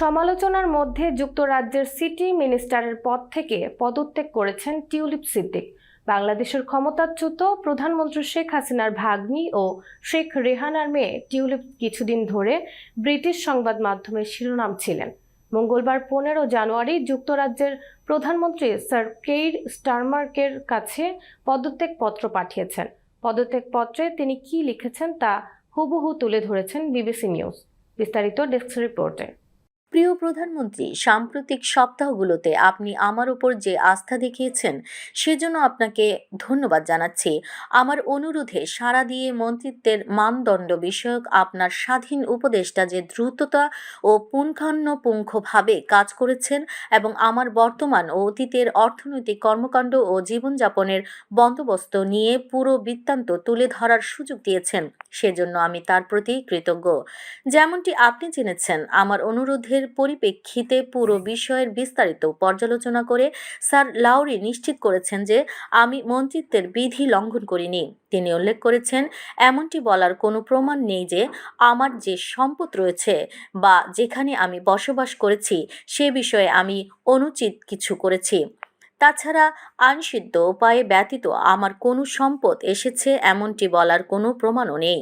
সমালোচনার মধ্যে যুক্তরাজ্যের সিটি মিনিস্টারের পদ থেকে পদত্যাগ করেছেন টিউলিপ সিদ্দিক। বাংলাদেশের ক্ষমতাচ্যুত প্রধানমন্ত্রী শেখ হাসিনার ভাগ্নি ও শেখ রেহানার মেয়ে টিউলিপ কিছুদিন ধরে ব্রিটিশ সংবাদ মাধ্যমের শিরোনাম ছিলেন। মঙ্গলবার পনেরো জানুয়ারি যুক্তরাজ্যের প্রধানমন্ত্রী স্যার কেইর স্টারমার্কের কাছে পদত্যাগ পত্র পাঠিয়েছেন। পদত্যাগ পত্রে তিনি কি লিখেছেন তা হুবহু তুলে ধরেছেন বিবিসি নিউজ। বিস্তারিত ডেস্ক রিপোর্টে। প্রিয় প্রধানমন্ত্রী, সাম্প্রতিক সপ্তাহগুলোতে আপনি আমার উপর যে আস্থা দেখিয়েছেন, সেজন্য আপনাকে ধন্যবাদ জানাচ্ছি। আমার অনুরোধে সাড়া দিয়ে মন্ত্রিত্বের মানদণ্ড বিষয়ক আপনার স্বাধীন উপদেষ্টা যে দ্রুততা ও পুঙ্খানুপুঙ্খভাবে কাজ করেছেন এবং আমার বর্তমান ও অতীতের অর্থনৈতিক কর্মকাণ্ড ও জীবনযাপনের বন্দোবস্ত নিয়ে পুরো বৃত্তান্ত তুলে ধরার সুযোগ দিয়েছেন, সেজন্য আমি তার প্রতি কৃতজ্ঞ। যেমনটি আপনি জেনেছেন, আমার অনুরোধের পরিপ্রেক্ষিতে পুরো বিষয়ের বিস্তারিত পর্যালোচনা করে স্যার লাউরি নিশ্চিত করেছেন যে আমি মন্ত্রিত্বের বিধি লঙ্ঘন করিনি। তিনি উল্লেখ করেছেন, এমনটি বলার কোনো প্রমাণ নেই যে আমার যে সম্পদ রয়েছে বা যেখানে আমি বসবাস করেছি, সে বিষয়ে আমি অনুচিত কিছু করেছি। তাছাড়া আইনসিদ্ধ উপায়ে ব্যতীত আমার কোনো সম্পদ এসেছে এমনটি বলার কোনো প্রমাণও নেই।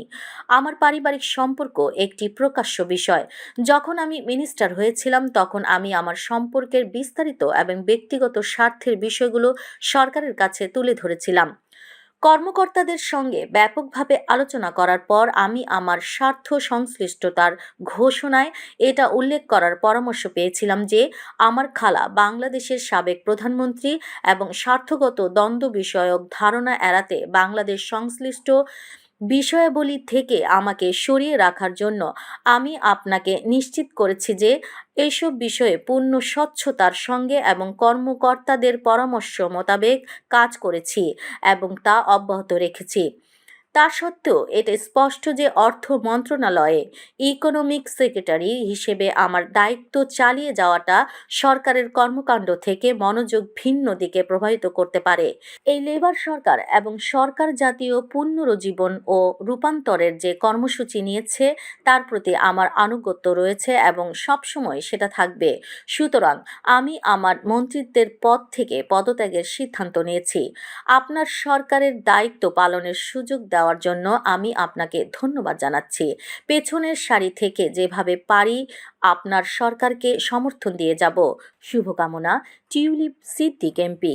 আমার পারিবারিক সম্পর্ক একটি প্রকাশ্য বিষয়। যখন আমি মিনিস্টার হয়েছিলাম তখন আমি আমার সম্পর্কের বিস্তারিত এবং ব্যক্তিগত স্বার্থের বিষয়গুলো সরকারের কাছে তুলে ধরেছিলাম। কর্মকর্তাদের সঙ্গে ব্যাপকভাবে আলোচনা করার পর আমি আমার স্বার্থ সংশ্লিষ্টতার ঘোষণায় এটা উল্লেখ করার পরামর্শ পেয়েছিলাম যে আমার খালা বাংলাদেশের সাবেক প্রধানমন্ত্রী এবং স্বার্থগত দ্বন্দ্ব বিষয়ক ধারণা এড়াতে বাংলাদেশ সংশ্লিষ্ট বিষয়াবলী থেকে আমাকে সরিয়ে রাখার জন্য আমি আপনাকে নিশ্চিত করেছি যে এইসব বিষয়ে পূর্ণ স্বচ্ছতার সঙ্গে এবং কর্মকর্তাদের পরামর্শ মোতাবেক কাজ করেছি এবং তা অব্যাহত রেখেছি। তা সত্ত্বেও এতে স্পষ্ট যে অর্থ মন্ত্রণালয়ে ইকোনমিক সেক্রেটারি হিসেবে আমার দায়িত্ব চালিয়ে যাওয়াটা সরকারের কর্মকাণ্ড থেকে মনোযোগ ভিন্ন দিকে প্রভাবিত করতে পারে। এই লেবার সরকার এবং সরকার জাতীয় পুনরুজ্জীবন ও রূপান্তরের যে কর্মসূচি নিয়েছে, তার প্রতি আমার আনুগত্য রয়েছে এবং সবসময় সেটা থাকবে। সুতরাং আমি আমার মন্ত্রিত্বের পদ থেকে পদত্যাগের সিদ্ধান্ত নিয়েছি। আপনার সরকারের দায়িত্ব পালনের সুযোগ দেওয়ার জন্য আমি আপনাকে ধন্যবাদ জানাচ্ছি। পেছনের সারি থেকে যেভাবে পারি আপনার সরকারকে সমর্থন দিয়ে যাব। শুভকামনা, টিউলিপ সিদ্দিক এমপি।